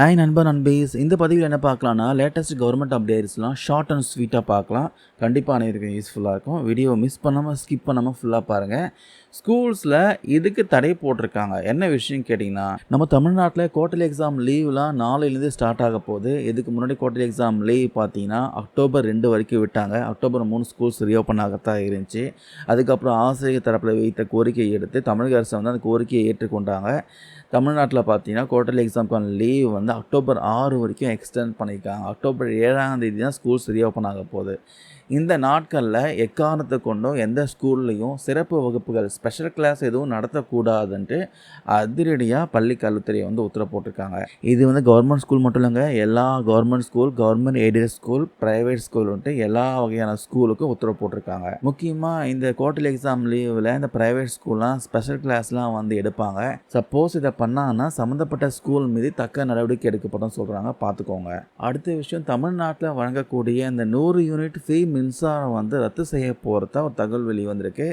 Hi நண்பர் நண்பீஸ். இந்த பதிவில் என்ன பார்க்கலாம்னா லேட்டஸ்ட் கவர்மெண்ட் அப்டேட்ஸ்லாம் ஷார்ட் அண்ட் ஸ்வீட்டாக பார்க்கலாம். கண்டிப்பாக அனைவருக்கும் யூஸ்ஃபுல்லாக இருக்கும். வீடியோ மிஸ் பண்ணாமல் ஸ்கிப் பண்ணாமல் ஃபுல்லாக பாருங்கள் ஸ்கூல்ஸில் இதுக்கு தடை போட்டிருக்காங்க? என்ன விஷயம் கேட்டிங்கன்னா நம்ம தமிழ்நாட்டில் குவார்டர்லி எக்ஸாம் லீவ்லாம் நாளையிலேருந்து ஸ்டார்ட் ஆக போகுது. இதுக்கு முன்னாடி குவார்டர்லி எக்ஸாம் லீவ் பார்த்தீங்கன்னா அக்டோபர் ரெண்டு வரைக்கும் விட்டாங்க. அக்டோபர் மூணு ஸ்கூல்ஸ் ரீஓப்பன் ஆகத்தான் இருந்துச்சு. அதுக்கப்புறம் ஆசிரியர் தரப்பில் வைத்த கோரிக்கையை எடுத்து தமிழக அரசு வந்து அந்த கோரிக்கையை ஏற்றுக்கொண்டாங்க. தமிழ்நாட்டில் பார்த்தீங்கன்னா குவார்டர்லி எக்ஸாம்க்கான லீவ் வந்து அக்டோபர் ஆறு வரைக்கும் எக்ஸ்டெண்ட் பண்ணியிருக்காங்க. அக்டோபர் ஏழாம் தேதி தான் ஸ்கூல்ஸ் ரீஓப்பன் ஆக போகுது. இந்த நாட்களில் எக்காரணத்தை கொண்டும் எந்த ஸ்கூல்லையும் சிறப்பு வகுப்புகள் ஸ்பெஷல் கிளாஸ் எதுவும் நடத்தக்கூடாதுன்ட்டு அதிரடியாக பள்ளி கல்வித்துறை வந்து உத்தரவு போட்டிருக்காங்க. இது வந்து கவர்மெண்ட் ஸ்கூல் மட்டும் இல்லைங்க எல்லா government school government aided school private ஸ்கூல்ன்ட்டு எல்லா வகையான ஸ்கூலுக்கும் உத்தரவு போட்டிருக்காங்க. முக்கியமாக இந்த குவார்டர்லி எக்ஸாம் லீவில் இந்த ப்ரைவேட் ஸ்கூல்லாம் ஸ்பெஷல் கிளாஸ்லாம் வந்து எடுப்பாங்க. சப்போஸ் இதை பண்ணாங்கன்னா சம்மந்தப்பட்ட ஸ்கூல் மீது தக்க நடவடிக்கை எடுக்கப்படும் சொல்கிறாங்க பார்த்துக்கோங்க. அடுத்த விஷயம் தமிழ்நாட்டில் வழங்கக்கூடிய இந்த நூறு யூனிட் ஃப்ரீ மின்சாரம் வந்து ரத்து செய்ய போகிறதா ஒரு தகவல் வெளி வந்திருக்கு.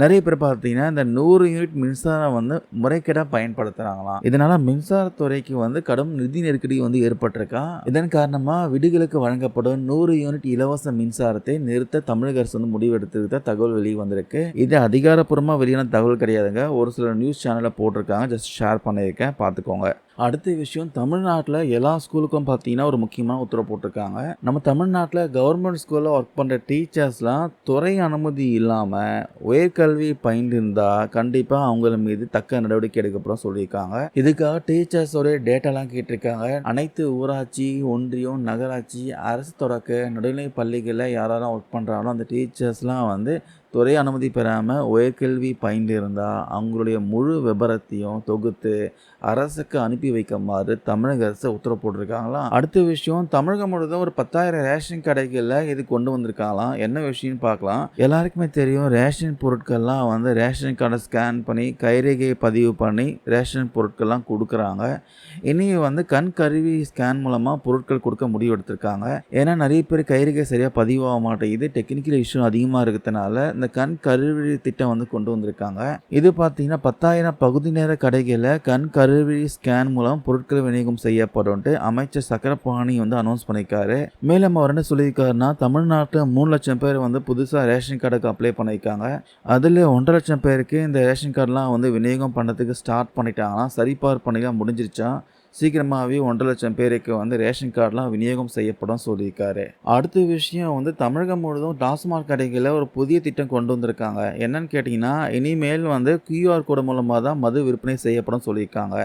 நிறைய பேர் பார்த்தீங்கன்னா இந்த நூறு யூனிட் மின்சாரம் வந்து முறைகேடாக பயன்படுத்துகிறாங்களாம் இதனால் மின்சாரத்துறைக்கு வந்து கடும் நிதி நெருக்கடி வந்து ஏற்பட்டிருக்கா. இதன் காரணமாக வீடுகளுக்கு வழங்கப்படும் நூறு யூனிட் இலவச மின்சாரத்தை நிறுத்த தமிழக அரசு வந்து முடிவெடுத்திருக்க தகவல் வெளியே வந்திருக்கு. இது அதிகாரப்பூர்வமாக வெளியான தகவல் கிடையாதுங்க. ஒரு சில நியூஸ் சேனலில் போட்டிருக்காங்க. ஜஸ்ட் ஷேர் பண்ணியிருக்கேன். பார்த்துக்கோங்க அடுத்த விஷயம் தமிழ்நாட்டில் எல்லா ஸ்கூலுக்கும் பார்த்தீங்கன்னா ஒரு முக்கியமான உத்தரவு போட்டிருக்காங்க. நம்ம தமிழ்நாட்டில் கவர்மெண்ட் ஸ்கூலில் ஒர்க் பண்ணுற டீச்சர்ஸ்லாம் துறை அனுமதி இல்லாமல் உயர்கல்வி பயின்றிருந்தால் கண்டிப்பாக அவங்கள மீது தக்க நடவடிக்கை எடுக்கப்படும் சொல்லியிருக்காங்க. இதுக்காக டீச்சர்ஸோடைய டேட்டாலாம் கேட்டிருக்காங்க. அனைத்து ஊராட்சி ஒன்றியம் நகராட்சி அரசு தொடக்க நடுநிலை பள்ளிகளில் யாரெல்லாம் ஒர்க் பண்ணுறாங்களோ அந்த டீச்சர்ஸ்லாம் வந்து துறை அனுமதி பெறாமல் உயர்கல்வி பயின்றிருந்தால் அவங்களுடைய முழு விபரத்தையும் தொகுத்து அரசுக்கு அனுப்பி வைக்குமாறு தமிழக அரசு உத்தரவு போட்டிருக்காங்களாம். அடுத்த விஷயம் தமிழகம் முழுவதும் ஒரு பத்தாயிரம் ரேஷன் கடைகளில் இது கொண்டு வந்திருக்காங்களாம். என்ன விஷயம்னு பார்க்கலாம். எல்லாருக்குமே தெரியும் ரேஷன் பொருட்கள்லாம் வந்து ரேஷன் கார்டை ஸ்கேன் பண்ணி கைரேகையை பதிவு பண்ணி ரேஷன் பொருட்கள்லாம் கொடுக்குறாங்க. இனி வந்து கண் கருவி ஸ்கேன் மூலமாக பொருட்கள் கொடுக்க முடிவு எடுத்திருக்காங்க. ஏன்னா நிறைய பேர் கைரேகை சரியாக பதிவாக மாட்டேங்குது. டெக்னிக்கல் இஷ்யூ அதிகமாக இருக்கிறதுனால இந்த கண் கருவிழி திட்டம் வந்து கொண்டு வந்திருக்காங்க. இது பார்த்தீங்கன்னா பத்தாயிரம் பகுதி நேர கடைகளில் கண் கருவிழி ஸ்கேன் மூலம் பொருட்கள் விநியோகம் செய்யப்படும் அமைச்சர் சக்கரபாணி வந்து அனௌன்ஸ் பண்ணியிருக்காரு. மேலும் அவர் என்ன சொல்லியிருக்காருன்னா தமிழ்நாட்டில் மூணு லட்சம் பேர் வந்து புதுசாக ரேஷன் கார்டுக்கு அப்ளை பண்ணியிருக்காங்க. அதில் ஒன்றரை லட்சம் பேருக்கு இந்த ரேஷன் கார்டெலாம் வந்து விநியோகம் பண்ணுறதுக்கு ஸ்டார்ட் பண்ணிட்டாங்கன்னா சரிபார் பண்ணிலாம் முடிஞ்சிருச்சா? சீக்கிரமாகவே ஒன்றரை லட்சம் பேருக்கு வந்து ரேஷன் கார்டெலாம் விநியோகம் செய்யப்படும் சொல்லியிருக்காரு. அடுத்த விஷயம் வந்து தமிழகம் முழுவதும் டாஸ்மாக் கடைகளில் ஒரு புதிய திட்டம் கொண்டு வந்திருக்காங்க. என்னன்னு கேட்டிங்கன்னா இனிமேல் வந்து கியூஆர் கோடு மூலமாக தான் மது விற்பனை செய்யப்படும் சொல்லியிருக்காங்க.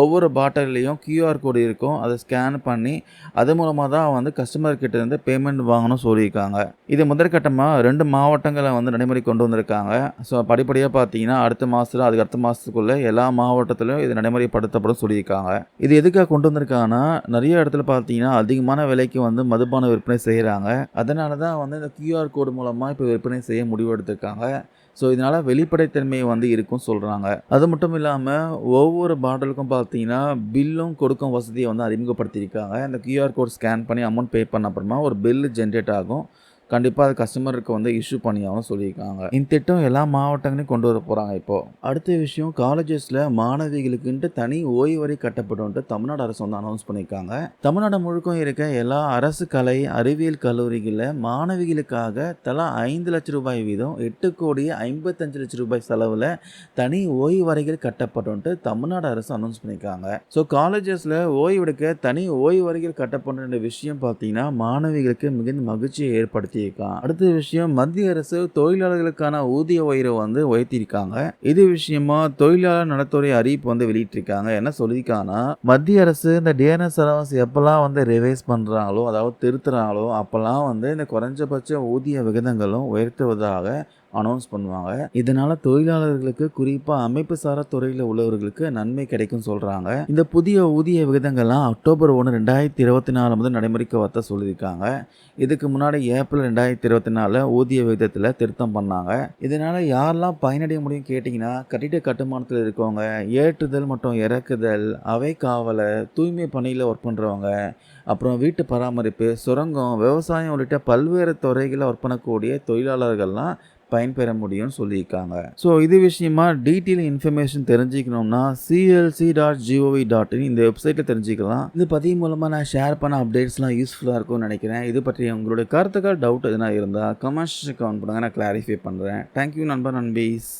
ஒவ்வொரு பாட்டிலையும் கியூஆர் கோடு இருக்கும். அதை ஸ்கேன் பண்ணி அது மூலமாக தான் வந்து கஸ்டமர்கிட்ட இருந்து பேமெண்ட் வாங்கணும் சொல்லியிருக்காங்க. இது முதற்கட்டமாக ரெண்டு மாவட்டங்களை வந்து நடைமுறை கொண்டு வந்திருக்காங்க. ஸோ படிப்படியாக பார்த்தீங்கன்னா அடுத்த மாதத்தில் அதுக்கு அடுத்த மாதத்துக்குள்ளே எல்லா மாவட்டத்திலும் இது நடைமுறைப்படுத்தப்படும் சொல்லியிருக்காங்க. இது எதுக்காக கொண்டு வந்திருக்காங்கன்னா நிறைய இடத்துல பார்த்தீங்கன்னா அதிகமான விலைக்கு வந்து மதுபான விற்பனை செய்கிறாங்க அதனால தான் வந்து இந்த கியூஆர் கோடு மூலமாக இப்போ விற்பனை செய்ய முடிவு எடுத்திருக்காங்க. ஸோ இதனால் வெளிப்படைத்தன்மை வந்து இருக்கும் சொல்கிறாங்க அது மட்டும் இல்லாமல் ஒவ்வொரு பாட்டிலுக்கும் பார்த்தீங்கன்னா பில்லும் கொடுக்கும் வசதியை வந்து அறிமுகப்படுத்தியிருக்காங்க. இந்த கியூஆர் கோட் ஸ்கேன் பண்ணி அமௌண்ட் பே பண்ண அப்புறமா ஒரு பில்லு ஜென்ரேட் ஆகும். கண்டிப்பாக அது கஸ்டமருக்கு வந்து இஷ்யூ பண்ணியாகவும் சொல்லியிருக்காங்க. இந்த திட்டம் எல்லா மாவட்டங்களையும் கொண்டு வர போகிறாங்க இப்போது அடுத்த விஷயம் காலேஜஸில் மாணவிகளுக்குன்ட்டு தனி ஓய்வறை கட்டப்படும்ட்டு தமிழ்நாடு அரசு வந்து அனௌன்ஸ் பண்ணியிருக்காங்க. தமிழ்நாடு முழுக்கும் இருக்க எல்லா அரசு கலை அறிவியல் கல்லூரிகளில் மாணவிகளுக்காக தலா ஐந்து லட்சம் ரூபாய் வீதம் எட்டு கோடி ஐம்பத்தஞ்சு லட்சம் ரூபாய் செலவில் தனி ஓய்வறைகள் கட்டப்படும்ட்டு தமிழ்நாடு அரசு அனௌன்ஸ் பண்ணியிருக்காங்க. ஸோ காலேஜஸில் ஓய்வெடுக்க தனி ஓய்வறைகள் கட்டப்படுற விஷயம் பார்த்தீங்கன்னா மாணவிகளுக்கு மிகுந்த மகிழ்ச்சியை ஏற்படுத்தி உயர்த்தியிருக்கான் அடுத்த விஷயம் மத்திய அரசு தொழிலாளர்களுக்கான ஊதிய உயர்வை வந்து உயர்த்தியிருக்காங்க. இது விஷயமா தொழிலாளர் நலத்துறை அறிவிப்பு வந்து வெளியிட்டிருக்காங்க. என்ன சொல்லியிருக்காங்கன்னா மத்திய அரசு இந்த டிஎன்எஸ் அலவன்ஸ் எப்பெல்லாம் வந்து ரிவைஸ் பண்ணுறாங்களோ அதாவது திருத்துறாங்களோ அப்போல்லாம் வந்து இந்த குறைஞ்சபட்ச ஊதிய விகிதங்களும் உயர்த்துவதாக அனௌன்ஸ் பண்ணுவாங்க. இதனால் தொழிலாளர்களுக்கு குறிப்பாக அமைப்பு சாரா துறையில் உள்ளவர்களுக்கு நன்மை கிடைக்கும் சொல்கிறாங்க இந்த புதிய ஊதிய விகிதங்கள்லாம் அக்டோபர் ஒன்று ரெண்டாயிரத்தி இருபத்தி நாலு முதல் நடைமுறைக்கு வத்த சொல்லியிருக்காங்க. இதுக்கு முன்னாடி ஏப்ரல் ரெண்டாயிரத்தி இருபத்தி நாலு ஊதிய விகிதத்தில் திருத்தம் பண்ணாங்க. இதனால் யாரெல்லாம் பயனடைய முடியும் கேட்டிங்கன்னா கட்டிட கட்டுமானத்தில் இருக்கவங்க ஏற்றுதல் மற்றும் இறக்குதல் அவை காவலர் தூய்மை பணியில் ஒர்க் பண்ணுறவங்க அப்புறம் வீட்டு பராமரிப்பு சுரங்கம் விவசாயம் உள்ளிட்ட பல்வேறு துறைகளில் ஒர்க் பண்ணக்கூடிய தொழிலாளர்கள்லாம் பயன்பெற முடியும்னு சொல்லியிருக்காங்க. ஸோ இது விஷயமா டீட்டெயில் இன்ஃபர்மேஷன் தெரிஞ்சுக்கணும்னா CLC dot GOV dot in இந்த வெப்சைட்டில் தெரிஞ்சுக்கலாம். இந்த பதிவு மூலமாக நான் ஷேர் பண்ண அப்டேட்ஸ்லாம் யூஸ்ஃபுல்லாக இருக்கும்னு நினைக்கிறேன். இது பற்றி உங்களுடைய கருத்துக்கள் டவுட் எதுனா இருந்தால் கமெண்ட்ஸ் கவுண்ட் பண்ணுங்க. நான் கிளாரிஃபை பண்ணுறேன் தேங்க்யூ நண்பர் நண்பீஸ்.